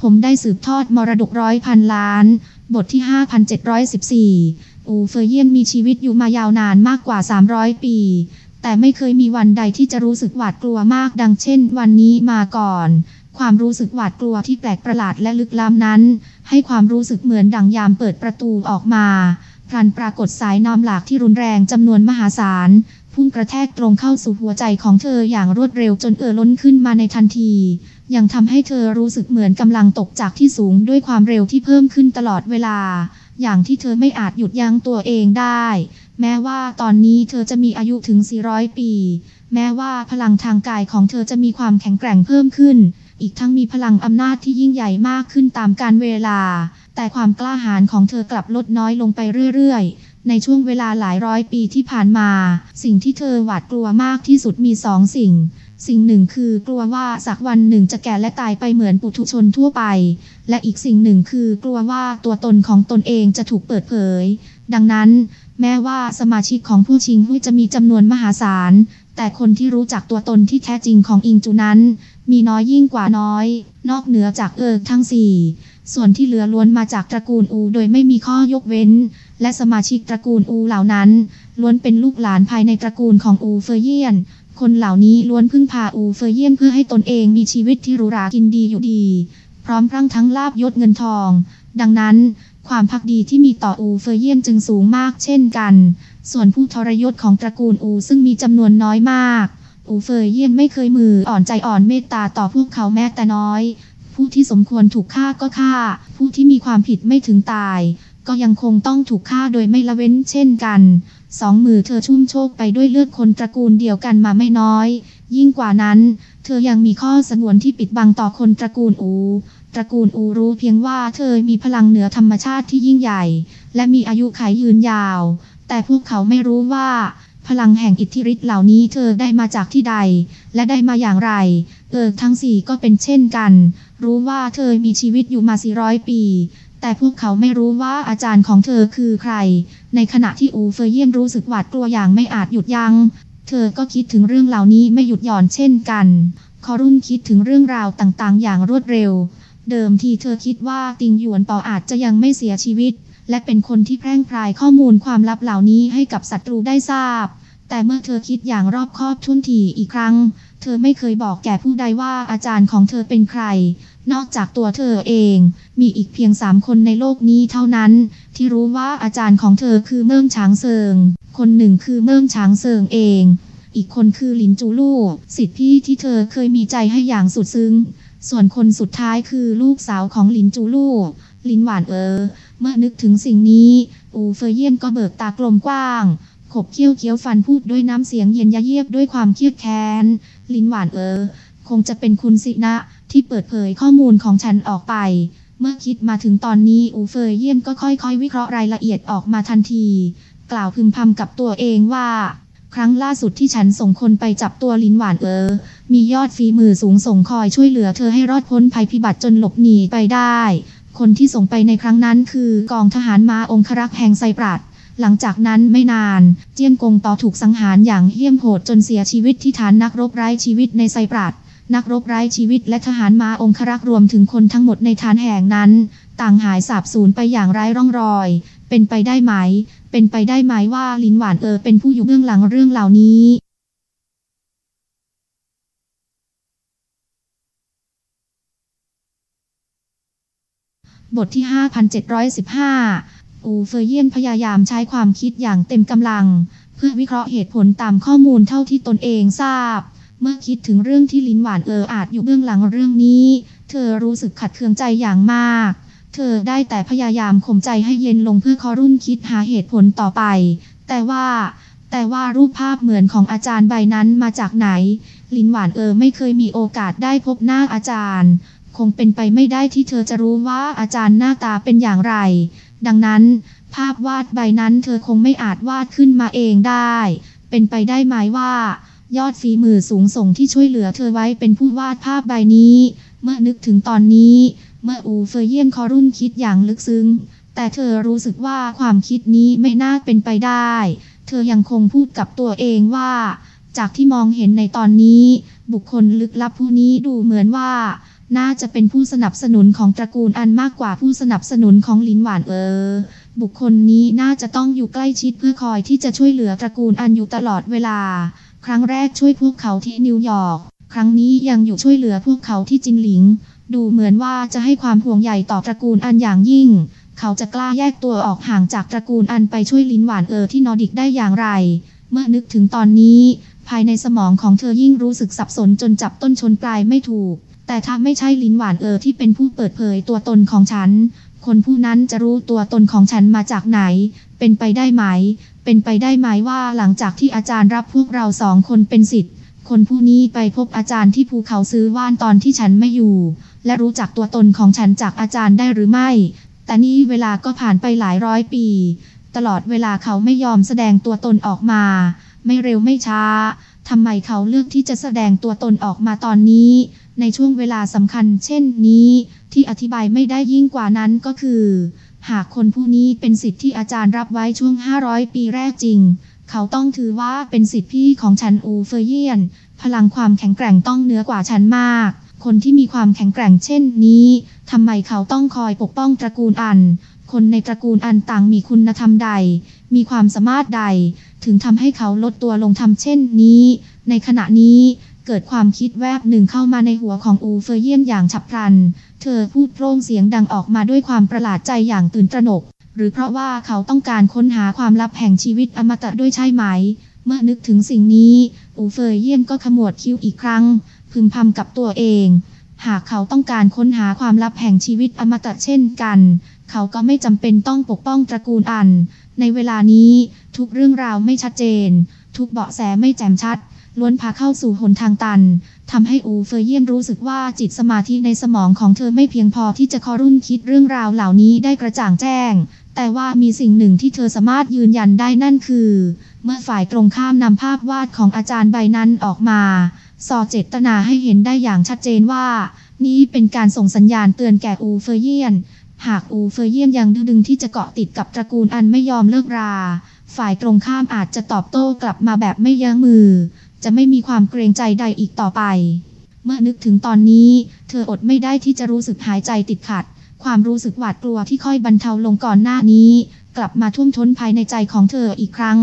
ผมได้สืบทอดมรดกร้อยพันล้าน บทที่ 5714 อูเฟยเยียนมีชีวิตอยู่มายาวนานมากกว่า 300 ปี แต่ไม่เคยมีวันใดที่จะรู้สึกหวาดกลัวมากดังเช่น วันนี้มาก่อน ความรู้สึกหวาดกลัวที่แปลกประหลาดและลึกล้ำนั้น ให้ความรู้สึกเหมือนดังยามเปิดประตูออกมาพลันปรากฏสายน้ำหลากที่รุนแรงจำนวนมหาศาล พุ่งกระแทกตรงเข้าสู่หัวใจของเธออย่างรวดเร็วจนเอ่อล้นขึ้นมาในทันที ยังทำให้เธอรู้สึกเหมือนกำลังตกจากที่สูงด้วยความเร็วที่เพิ่มขึ้นตลอดเวลา อย่างที่เธอไม่อาจหยุดยั้งตัวเองได้ แม้ว่าตอนนี้เธอจะมีอายุถึง 400 ปี แม้ว่าพลังทางกายของเธอจะมีความแข็งแกร่งเพิ่มขึ้น อีกทั้งมีพลังอำนาจที่ยิ่งใหญ่มากขึ้นตามกาลเวลา แต่ความกล้าหาญของเธอกลับลดน้อยลงไปเรื่อยๆ ในช่วงเวลาหลายร้อยปีที่ผ่านมา สิ่งที่เธอหวาดกลัวมากที่สุดมีสองสิ่ง สิ่งหนึ่งคือกลัวว่าสักวันหนึ่งจะแก่และตายไปเหมือนปุถุชนทั่วไป และอีกสิ่งหนึ่งคือกลัวว่าตัวตนของตนเองจะถูกเปิดเผย ดังนั้น แม้ว่าสมาชิกของผู้ชิงหุ้ยจะมีจำนวนมหาศาล แต่คนที่รู้จักตัวตนที่แท้จริงของอิงจูนั้น มีน้อยยิ่งกว่าน้อย นอกเหนือจากเอิกทั้งสี่ส่วนที่เหลือล้วนมาจากตระกูลอูโดยไม่มีข้อยกเว้น และสมาชิกตระกูลอูเหล่านั้น ล้วนเป็นลูกหลานภายในตระกูลของอูเฟยเยียน คนเหล่านี้ล้วนพึ่งพาอูเฟยเยียนเพื่อให้ตนเองมีชีวิตที่หรูหรากินดีอยู่ดี พร้อมพรั่งทั้งลาบยศเงินทอง ดังนั้น ความพักดีที่มีต่ออูเฟยเยียนจึงสูงมากเช่นกัน ส่วนผู้ทรยศของตระกูลอูซึ่งมีจำนวนน้อยมาก อูเฟยเยียนไม่เคยมืออ่อนใจอ่อนเมตตาต่อพวกเขาแม้แต่น้อย ผู้ที่สมควรถูกฆ่าก็ฆ่า ผู้ที่มีความผิดไม่ถึงตาย ก็ยังคงต้องถูกฆ่าโดยไม่ละเว้นเช่นกันสองมือเธอชุ่มโชคไปด้วยเลือดคนตระกูลเดียวกันมาไม่น้อย ยิ่งกว่านั้น เธอยังมีข้อสงวนที่ปิดบังต่อคนตระกูลอู ตระกูลอูรู้เพียงว่าเธอมีพลังเหนือธรรมชาติที่ยิ่งใหญ่ และมีอายุขัยยืนยาว แต่พวกเขาไม่รู้ว่า พลังแห่งอิทธิฤทธิ์เหล่านี้เธอได้มาจากที่ใด และได้มาอย่างไร เออทั้งสี่ก็เป็นเช่นกัน รู้ว่าเธอมีชีวิตอยู่มา400ปี แต่พวกเขาไม่รู้ว่าอาจารย์ของเธอคือใคร ในขณะที่อูเฟยเยียนรู้สึกหวาดกลัวอย่างไม่อาจหยุดยัง้ง เธอก็คิดถึงเรื่องเหล่านี้ไม่หยุดหย่อนเช่นกัน คอรุ่นคิดถึงเรื่องราวต่างๆ อย่างรวดเร็ว เดิมทีเธอคิดว่าติงหยวนปออาจจะยังไม่เสียชีวิต และเป็นคนที่แพร่งพรายข้อมูลความลับเหล่านี้ให้กับศัตรูได้ทราบ แต่เมื่อเธอคิดอย่างรอบคอบทุ่นทีอีกครั้ง เธอไม่เคยบอกแก่ผู้ใดว่าอาจารย์ของเธอเป็นใคร นอกจากตัวเธอเอง มีอีกเพียงสามคนในโลกนี้เท่านั้น ที่รู้ว่าอาจารย์ของเธอคือเมิ่งช้างเซิง คนหนึ่งคือเมิ่งช้างเซิงเอง อีกคนคือหลินจูลู่สิทธิพี่ที่เธอเคยมีใจให้อย่างสุดซึ้ง ส่วนคนสุดท้ายคือลูกสาวของหลินจูลู่ลินหวานเออ เมื่อนึกถึงสิ่งนี้ อูเฟยเยียนก็เบิกตากลมกว้าง ขบเคี้ยวเคี้ยวฟันพูดด้วยน้ำเสียงเย็นยะเยียบด้วยความเครียดแค้น ลินหวานเออ คงจะเป็นคุณสินะ ที่เปิดเผยข้อมูลของฉันออกไป เมื่อคิดมาถึงตอนนี้อูเฟยเยียนก็ค่อยๆ วิเคราะห์รายละเอียดออกมาทันที กล่าวพึมพำกับตัวเองว่า ครั้งล่าสุดที่ฉันส่งคนไปจับตัวลินหวานเออ มียอดฝีมือสูงส่งคอยช่วยเหลือเธอให้รอดพ้นภัยพิบัติจนหลบหนีไปได้ คนที่ส่งไปในครั้งนั้นคือกองทหารม้าองครักษ์แห่งไซปรัสหลังจากนั้นไม่นาน เจียนกงต่อถูกสังหารอย่างเหี้ยมโหดจนเสียชีวิตที่ฐานนักรบไร้ชีวิตในไซปรัส นักรบไร้ชีวิตและทหารม้าองครักษ์รวมถึงคนทั้งหมดในฐานแห่งนั้น ต่างหายสาบสูญไปอย่างไร้ร่องรอย เป็นไปได้ไหม เป็นไปได้ไหมว่าลินหวานเออเป็นผู้อยู่เบื้องหลังเรื่องเหล่านี้บทที่ 5715 อูเฟยเยียนพยายามใช้ความคิดอย่างเต็มกำลัง เพื่อวิเคราะห์เหตุผลตามข้อมูลเท่าที่ตนเองทราบ เมื่อคิดถึงเรื่องที่ลินหวานเอออาจอยู่เบื้องหลังเรื่องนี้ เธอรู้สึกขัดเคืองใจอย่างมาก เธอได้แต่พยายามข่มใจให้เย็นลงเพื่อคอรุ่นคิดหาเหตุผลต่อไป แต่ว่า แต่ว่ารูปภาพเหมือนของอาจารย์ใบนั้นมาจากไหน ลินหวานเออไม่เคยมีโอกาสได้พบหน้าอาจารย์ คงเป็นไปไม่ได้ที่เธอจะรู้ว่าอาจารย์หน้าตาเป็นอย่างไร ดังนั้น ภาพวาดใบนั้นเธอคงไม่อาจวาดขึ้นมาเองได้ เป็นไปได้ไหมว่า ยอดฝีมือสูงส่งที่ช่วยเหลือเธอไว้เป็นผู้วาดภาพใบนี้ เมื่อนึกถึงตอนนี้ เมื่ออูเฟยเยียนคอรุ่นคิดอย่างลึกซึ้ง แต่เธอรู้สึกว่าความคิดนี้ไม่น่าเป็นไปได้ เธอยังคงพูดกับตัวเองว่า จากที่มองเห็นในตอนนี้ บุคคลลึกลับผู้นี้ดูเหมือนว่า น่าจะเป็นผู้สนับสนุนของตระกูลอันมากกว่าผู้สนับสนุนของลินหวานเออบุคคลนี้น่าจะต้องอยู่ใกล้ชิดเพื่อคอยที่จะช่วยเหลือตระกูลอันอยู่ตลอดเวลา ครั้งแรกช่วยพวกเขาที่นิวยอร์ก ครั้งนี้ยังอยู่ช่วยเหลือพวกเขาที่จินหลิง ดูเหมือนว่าจะให้ความห่วงใยต่อตระกูลอันอย่างยิ่ง เขาจะกล้าแยกตัวออกห่างจากตระกูลอันไปช่วยลินหวานเออที่นอร์ดิกได้อย่างไร เมื่อนึกถึงตอนนี้ ภายในสมองของเธอยิ่งรู้สึกสับสนจนจับต้นชนปลายไม่ถูก แต่ถ้าไม่ใช่ลินหวานเออที่เป็นผู้เปิดเผยตัวตนของฉัน คนผู้นั้นจะรู้ตัวตนของฉันมาจากไหน เป็นไปได้ไหม เป็นไปได้ไหมว่าหลังจากที่อาจารย์รับพวกเราสองคนเป็นสิทธิ์ คนผู้นี้ไปพบอาจารย์ที่ภูเขาซื้อว่านตอนที่ฉันไม่อยู่ และรู้จักตัวตนของฉันจากอาจารย์ได้หรือไม่ แต่นี่เวลาก็ผ่านไปหลายร้อยปี ตลอดเวลาเขาไม่ยอมแสดงตัวตนออกมา ไม่เร็วไม่ช้าทำไมเขาเลือกที่จะแสดงตัวตนออกมาตอนนี้ ในช่วงเวลาสำคัญเช่นนี้ ที่อธิบายไม่ได้ยิ่งกว่านั้นก็คือ หากคนผู้นี้เป็นสิทธิ์ที่อาจารย์รับไว้ช่วง 500 ปีแรกจริง เขาต้องถือว่าเป็นสิทธิพี่ของฉันอูเฟยเยียน พลังความแข็งแกร่งต้องเหนือกว่าฉันมาก คนที่มีความแข็งแกร่งเช่นนี้ทำไมเขาต้องคอยปกป้องตระกูลอัน คนในตระกูลอันต่างมีคุณธรรมใด มีความสามารถใด ถึงทำให้เขาลดตัวลงทำเช่นนี้ ในขณะนี้ เกิดความคิดแวบหนึ่งเข้ามาในหัวของอูเฟยเยียนอย่างฉับพลัน เธอพูดโพร่งเสียงดังออกมาด้วยความประหลาดใจอย่างตื่นตระหนก หรือเพราะว่าเขาต้องการค้นหาความลับแห่งชีวิตอมตะด้วยใช่ไหม เมื่อนึกถึงสิ่งนี้ อูเฟยเยียนก็ขมวดคิ้วอีกครั้ง พึมพำกับตัวเอง หากเขาต้องการค้นหาความลับแห่งชีวิตอมตะเช่นกัน เขาก็ไม่จำเป็นต้องปกป้องตระกูลอัน ในเวลานี้ทุกเรื่องราวไม่ชัดเจน ทุกเบาะแสไม่แจ่มชัด ล้วนพาเข้าสู่หนทางตันทำให้อูเฟยเยียนรู้สึกว่าจิตสมาธิในสมองของเธอไม่เพียงพอที่จะคอรุ่นคิดเรื่องราวเหล่านี้ได้กระจ่างแจ้ง แต่ว่ามีสิ่งหนึ่งที่เธอสามารถยืนยันได้นั่นคือ เมื่อฝ่ายตรงข้ามนำภาพวาดของอาจารย์ใบนั้นออกมาสอเจตนาให้เห็นได้อย่างชัดเจนว่า นี่เป็นการส่งสัญญาณเตือนแก่อูเฟยเยียน หากอูเฟยเยียนยังดื้อดึงที่จะเกาะติดกับตระกูลอันไม่ยอมเลิกรา ฝ่ายตรงข้ามอาจจะตอบโต้กลับมาแบบไม่ยั้งมือ จะไม่มีความเกรงใจใดอีกต่อไป เมื่อนึกถึงตอนนี้ เธออดไม่ได้ที่จะรู้สึกหายใจติดขัด ความรู้สึกหวาดกลัวที่ค่อยบรรเทาลงก่อนหน้านี้ กลับมาท่วมท้นภายในใจของเธออีกครั้ง